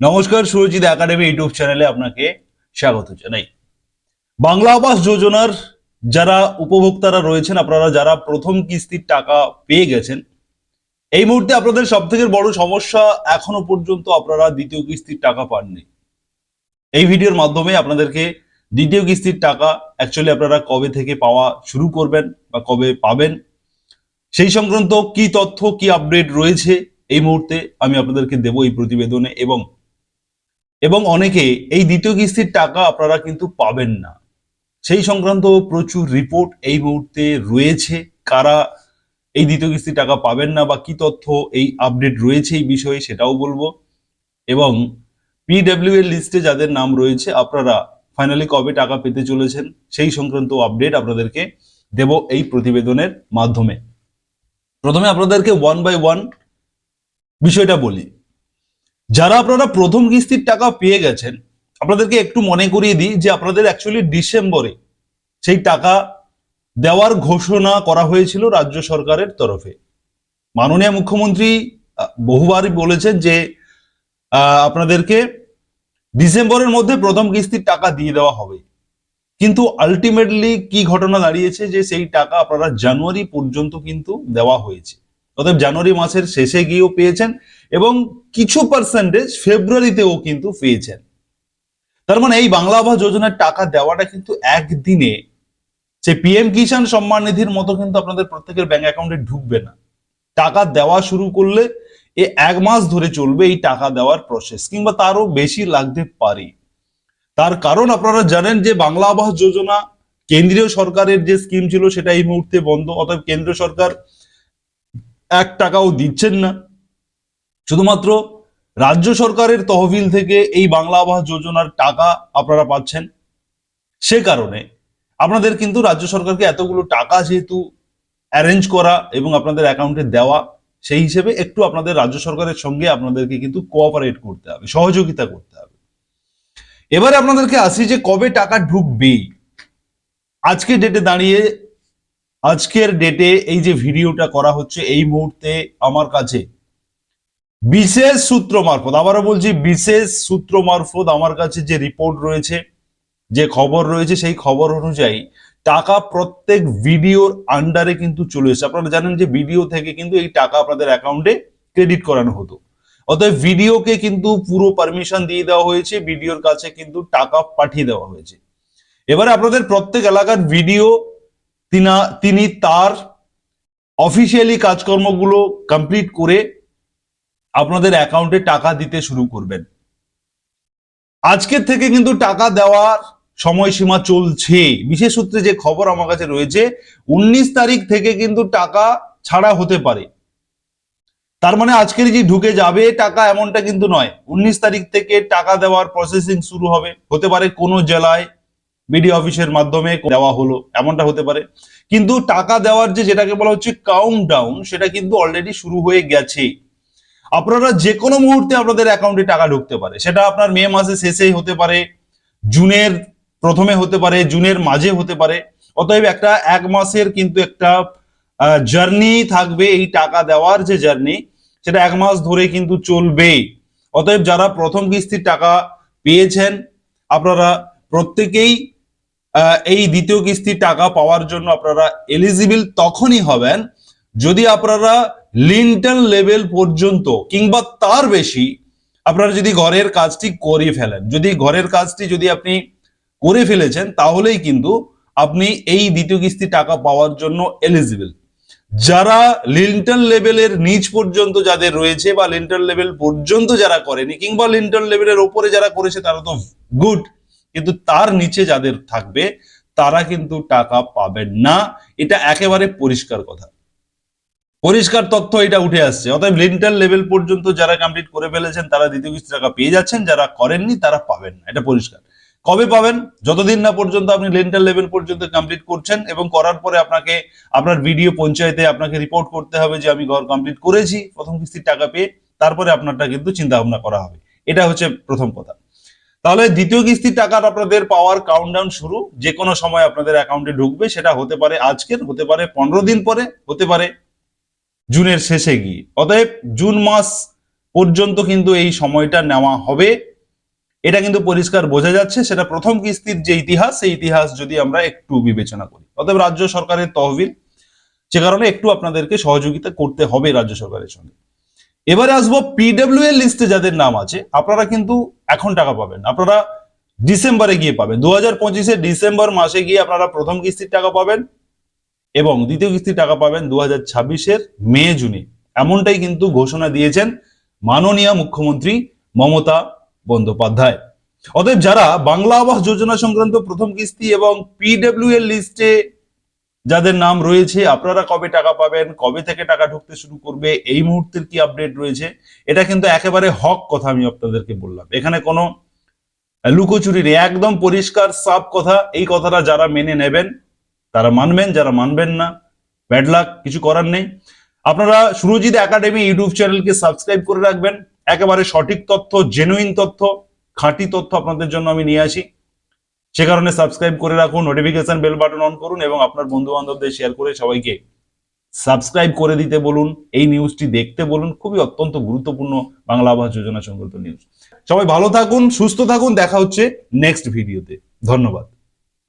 নমস্কার, Surajit academy YouTube চ্যানেলে আপনাকে স্বাগত জানাই। বাংলা আবাস যোজনার যারা উপভোক্তারা রয়েছেন, আপনারা যারা প্রথম কিস্তির টাকা পেয়ে গেছেন, এই মুহূর্তে আপনাদের সব থেকে বড় সমস্যা এখনও পর্যন্ত আপনারা দ্বিতীয় কিস্তির টাকা পাননি। এই ভিডিওর মাধ্যমে আপনাদেরকে দ্বিতীয় কিস্তির টাকা অ্যাকচুয়ালি আপনারা কবে থেকে পাওয়া শুরু করবেন বা কবে পাবেন, সেই সংক্রান্ত কি তথ্য, কি আপডেট রয়েছে, এই মুহূর্তে আমি আপনাদেরকে দেব এই প্রতিবেদনে এবং এবং অনেকে এই দ্বিতীয় কিস্তির টাকা আপনারা কিন্তু পাবেন না। সেই সংক্রান্ত প্রচুর রিপোর্ট এই মুহূর্তে রয়েছে। কারা এই দ্বিতীয় কিস্তির টাকা পাবেন না বা কি তথ্য এই আপডেট রয়েছে এই বিষয়ে সেটাও বলব। এবং পিডব্লিউ এর লিস্টে যাদের নাম রয়েছে, আপনারা ফাইনালি কবে টাকা পেতে চলেছেন সেই সংক্রান্ত আপডেট আপনাদেরকে দেব এই প্রতিবেদনের মাধ্যমে। প্রথমে আপনাদেরকে ওয়ান বাই ওয়ান বিষয়টা বলি। যারা আপনারা প্রথম কিস্তির টাকা পেয়ে গেছেন, আপনাদেরকে একটু মনে করিয়ে দিই যে আপনাদের অ্যাকচুয়ালি ডিসেম্বরে সেই টাকা দেওয়ার ঘোষণা করা হয়েছিল রাজ্য সরকারের তরফে। মাননীয় মুখ্যমন্ত্রী বহুবারই বলেছেন যে আপনাদেরকে ডিসেম্বরের মধ্যে প্রথম কিস্তির টাকা দিয়ে দেওয়া হবে। কিন্তু আলটিমেটলি কি ঘটনা দাঁড়িয়েছে যে সেই টাকা আপনারা জানুয়ারি পর্যন্ত কিন্তু দেওয়া হয়েছে। অতএব জানুয়ারি মাসের শেষে গিয়েও পেয়েছেন এবং কিছু পার্সেন্টেজ ফেব্রুয়ারিতেও কিন্তু পেয়েছেন। তার মানে এই বাংলা আবাস যোজনার টাকা দেওয়াটা কিন্তু একদিনে, সে পিএম কিষাণ সম্মান নিধির মতো কিন্তু আপনাদের প্রত্যেকের ব্যাংক অ্যাকাউন্টে ঢুকবে না। টাকা দেওয়া শুরু করলে এ এক মাস ধরে চলবে এই টাকা দেওয়ার প্রসেস কিংবা তারও বেশি লাগতে পারে। তার কারণ আপনারা জানেন যে বাংলা আবাস যোজনা কেন্দ্রীয় সরকারের যে স্কিম ছিল সেটা এই মুহূর্তে বন্ধ, অতএব কেন্দ্র সরকার এক টাকাও দিচ্ছেন না। শুধুমাত্র রাজ্য সরকারের তহবিল থেকে এই বাংলা আবাস যোজনার টাকা আপনারা পাচ্ছেন। সে কারণে আপনাদের কিন্তু রাজ্য সরকারকে এতগুলো টাকা যেহেতু অ্যারেঞ্জ করা এবং আপনাদের অ্যাকাউন্টে দেওয়া, সেই হিসেবে একটু আপনাদের রাজ্য সরকারের সঙ্গে আপনাদেরকে কিন্তু কোঅপারেট করতে হবে, সহযোগিতা করতে হবে। এবারে আপনাদেরকে আসি যে কবে টাকা ঢুকবে আজকে ডেটে দাঁড়িয়ে আজকের ডেটে এই যে ভিডিওটা করা হচ্ছে, এই মুহূর্তে আমার কাছে বিশেষ সূত্র মারফত, আবারও বলছি, বিশেষ সূত্র মারফত আমার কাছে যে রিপোর্ট রয়েছে, যে খবর রয়েছে, সেই খবর অনুযায়ী টাকা প্রত্যেক ভিডিওর আন্ডারে কিন্তু চলে এসেছে। আপনারা জানেন যে ভিডিও থেকে কিন্তু এই টাকা আপনাদের অ্যাকাউন্টে ক্রেডিট করানো হতো। অতএব ভিডিওকে কিন্তু পুরো পারমিশন দিয়ে দেওয়া হয়েছে ভিডিওর কাছে কিন্তু টাকা পাঠিয়ে দেওয়া হয়েছে। এবারে আপনাদের প্রত্যেক এলাকার ভিডিও তিনা তার অফিসিয়ালি কাজকর্মগুলো কমপ্লিট করে আপনাদের অ্যাকাউন্টে টাকা দিতে শুরু করবেন। আজকের থেকে কিন্তু টাকা দেওয়ার সময়সীমা চলছে। বিশেষ সূত্রে যে খবর আমার কাছে রয়েছে, উনিশ তারিখ থেকে কিন্তু টাকা ছাড়া হতে পারে। তার মানে আজকের যে ঢুকে যাবে টাকা এমনটা কিন্তু নয়। উনিশ তারিখ থেকে টাকা দেওয়ার প্রসেসিং শুরু হবে, হতে পারে কোনো জেলায় বিডি অফিসের মাধ্যমে দেওয়া হলো, এমনটা হতে পারে। কিন্তু টাকা দেওয়ার যে যেটাকে বলা হচ্ছে কাউন্ট ডাউন সেটা কিন্তু অলরেডি শুরু হয়ে গেছে। আপনারা যে কোনো মুহূর্তে আপনাদের অ্যাকাউন্টে টাকা ঢুকতে পারে। সেটা আপনার মে মাসের শেষে হতে পারে, জুনের প্রথমে হতে পারে, জুনের মাঝে হতে পারে। অতএব একটা এক মাসের কিন্তু একটা জার্নি থাকবে এই টাকা দেওয়ার যে জার্নি সেটা এক মাস ধরে কিন্তু চলবে। অতএব যারা প্রথম কিস্তির টাকা পেয়েছেন, আপনারা প্রত্যেকেই এই দ্বিতীয় কিস্তির টাকা পাওয়ার জন্য আপনারা এলিজিবল তখনই হবেন যদি আপনারা লিন্টন লেভেল পর্যন্ত কিংবা তার বেশি আপনারা যদি ঘরের কাজটি করে ফেলেন, যদি ঘরের কাজটি যদি আপনি করে ফেলেছেন, তাহলেই কিন্তু আপনি এই দ্বিতীয় কিস্তি টাকা পাওয়ার জন্য এলিজিবল যারা লিন্টন লেভেলের নিচ পর্যন্ত যাদের রয়েছে বা লিন্টন লেভেল পর্যন্ত যারা করেনি কিংবা লিন্টন লেভেলের ওপরে যারা করেছে, তারা তো গুড কিন্তু তার নিচে যাদের থাকবে, তারা কিন্তু টাকা পাবেন না। এটা একেবারে পরিষ্কার কথা। পরিষ্কার তথ্য এটা উঠে আসছে। অতএব লিন্টাল লেভেল পর্যন্ত যারা কমপ্লিট করে ফেলেছেন, তারা দ্বিতীয় কিস্তি টাকা পেয়ে যাচ্ছেন, যারা করেননি তারা পাবেন না। এটা পরিষ্কার। কবে পাবেন? যতদিন না পর্যন্ত আপনি লিন্টাল লেভেল পর্যন্ত কমপ্লিট করছেন এবং করার পরে আপনাকে, আপনার ভিডিও পঞ্চায়েতে আপনাকে রিপোর্ট করতে হবে যে আমি ঘর কমপ্লিট করেছি, প্রথম কিস্তির টাকা পেয়ে, তারপরে আপনারটা কিন্তু চিন্তা ভাবনা করা হবে। এটা হচ্ছে প্রথম কথা। তাহলে দ্বিতীয় কিস্তির টাকার আপনাদের পাওয়ার কাউন্টডাউন শুরু। যে কোনো সময় আপনাদের অ্যাকাউন্টে ঢুকবে, সেটা হতে পারে আজকের, হতে পারে পনেরো দিন পরে, হতে পারে জুনের শেষে গিয়ে। অতএব জুন মাস পর্যন্ত কিন্তু এই সময়টা নেওয়া হবে। এটা কিন্তু পরিষ্কার বোঝা যাচ্ছে, সেটা প্রথম কিস্তির যে ইতিহাস, সেই ইতিহাস যদি আমরা একটু বিবেচনা করি। অতএব রাজ্য সরকারের তহবিল সে কারণে একটু আপনাদেরকে সহযোগিতা করতে হবে রাজ্য সরকারের সঙ্গে। এবারে আসব পিডব্লিউ এর লিস্টে যাদের নাম আছে, আপনারা কিন্তু এখন টাকা পাবেন। আপনারা ডিসেম্বরে গিয়ে পাবেন। দু হাজার পঁচিশে ডিসেম্বর মাসে গিয়ে আপনারা প্রথম কিস্তির টাকা পাবেন এবং দ্বিতীয় কিস্তির টাকা পাবেন দু হাজার ছাব্বিশের মে, জুনে। এমনটাই কিন্তু ঘোষণা দিয়েছেন মাননীয় মুখ্যমন্ত্রী মমতা বন্দ্যোপাধ্যায়। অতএব যারা বাংলা আবাস যোজনা সংক্রান্ত প্রথম কিস্তি এবং পিডব্লিউ এর লিস্টে যাদের নাম রয়েছে, আপনারা কবে টাকা পাবেন, কবে থেকে টাকা ঢুকতে শুরু করবে, এই মুহূর্তের কি আপডেট রয়েছে, এটা কিন্তু একেবারে হক কথা আমি আপনাদেরকে বললাম। এখানে কোনো লুকোচুরি নেই একদম পরিষ্কার, সাফ কথা, এই কথাটা যারা মেনে নেবেন, তারা মানবেন, যারা মানবেন না ব্যাড লাক কিছু করার নেই। আপনারা সুরজিৎ একাডেমি ইউটিউব চ্যানেলকে সাবস্ক্রাইব করে রাখবেন। একেবারে সঠিক তথ্য জেনুইন তথ্য, খাঁটি তথ্য আপনাদের জন্য আমি নিয়ে আসি। সে কারণে সাবস্ক্রাইব করে রাখুন নোটিফিকেশন বেল বাটন অন করুন এবং আপনার বন্ধু বান্ধবদের শেয়ার করে সবাইকে সাবস্ক্রাইব করে দিতে বলুন। এই নিউজটি দেখতে বলুন। খুবই অত্যন্ত গুরুত্বপূর্ণ বাংলা আবাস যোজনা সংক্রান্ত নিউজ সবাই ভালো থাকুন, সুস্থ থাকুন। দেখা হচ্ছে নেক্সট ভিডিওতে ধন্যবাদ।